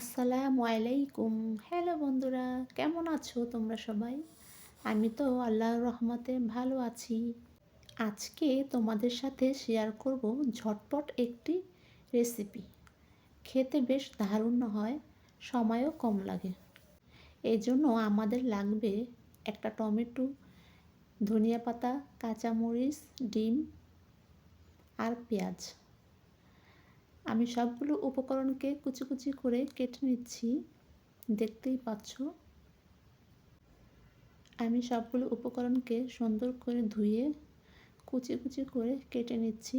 আসসালামু আলাইকুম। হ্যালো বন্ধুরা, কেমন আছো তোমরা সবাই? আমি তো আল্লাহর রহমতে ভালো আছি। আজকে তোমাদের সাথে শেয়ার করব ঝটপট একটি রেসিপি খেতে বেশ দারুণ হয়, সময়ও কম লাগে। এই জন্য আমাদের লাগবে একটা টমেটো, ধনিয়া পাতা, কাঁচামরিচ, ডিম আর পেঁয়াজ। আমি সবগুলো উপকরণকে কুচি কুচি করে কেটে নিচ্ছি। দেখতেই পাচ্ছ? আমি সবগুলো উপকরণকে সুন্দর করে ধুয়ে কুচি কুচি করে কেটে নিচ্ছি।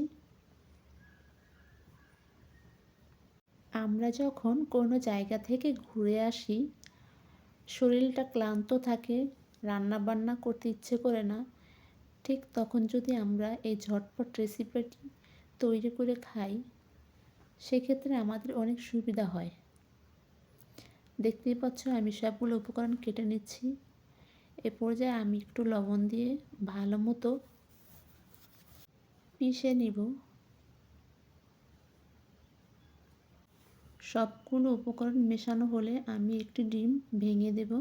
আমরা যখন কোনো জায়গা থেকে ঘুরে আসি, শরীরটা ক্লান্ত থাকে রান্না বান্না করতে ইচ্ছে করে না, ঠিক তখন যদি আমরা এই ঝটপট রেসিপিটি তৈরি করে খাই সেক্ষেত্রে আমাদের অনেক সুবিধা হয়। দেখতেই পাচ্ছ আমি সবগুলো উপকরণ কেটে নিচ্ছি। এ পর্যায়ে আমি একটু লবণ দিয়ে ভালো মতো পিষে নিব। সবগুলো উপকরণ মেশানো হলে আমি একটি ডিম ভেঙে দেব।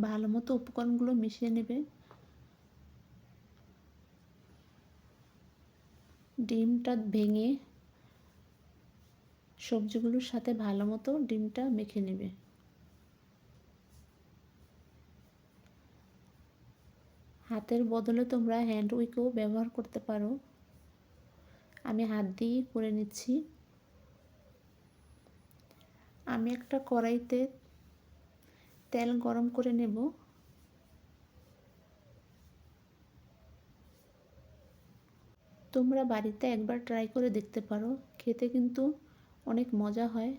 ভালো মতো উপকরণগুলো মিশিয়ে নেবে। ডিমটা ভেঙে সবজিগুলোর সাথে ভালো মতো ডিমটা মেখে নেবে। হাতের বদলে তোমরা হ্যান্ড উইকও ব্যবহার করতে পারো। আমি হাত দিয়েই করে নিচ্ছি। আমি একটা কড়াইতে তেল গরম করে নেব। তোমরা বাড়িতে একবার ট্রাই করে দেখতে পারো। খেতে কিন্তু অনেক মজা হয়।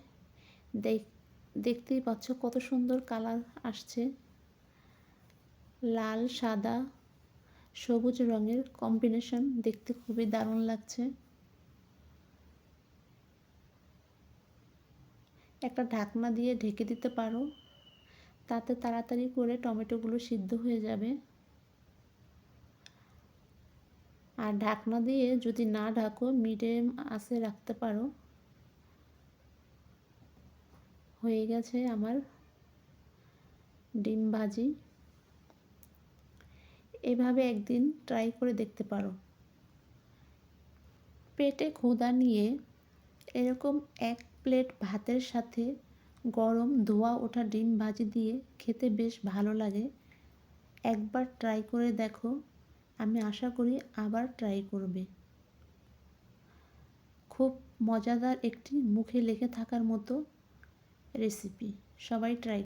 দেখ, দেখতেই পাচ্ছ কত সুন্দর কালার আসছে। লাল, সাদা, সবুজ রঙের কম্বিনেশন দেখতে খুবই দারুণ লাগছে। একটা ঢাকনা দিয়ে ঢেকে দিতে পারো। তাতে তাড়াতাড়ি করে টমেটোগুলো সিদ্ধ হয়ে যাবে। আর ঢাকনা দিয়ে যদি না ঢাকো, মিডিয়াম আসে রাখতে পারো। হয়ে গেছে আমার ডিম ভাজি। এভাবে একদিন ট্রাই করে দেখতে পারো। পেটে ক্ষুধা নিয়ে এরকম এক প্লেট ভাতের সাথে গরম ধোয়া ওঠা ডিম ভাজি দিয়ে খেতে বেশ ভালো লাগে। একবার ট্রাই করে দেখো। আমি আশা করি আবার ট্রাই করবে। খুব মজাদার একটি মুখে লেগে থাকার মতো রেসিপি সবাই ট্রাই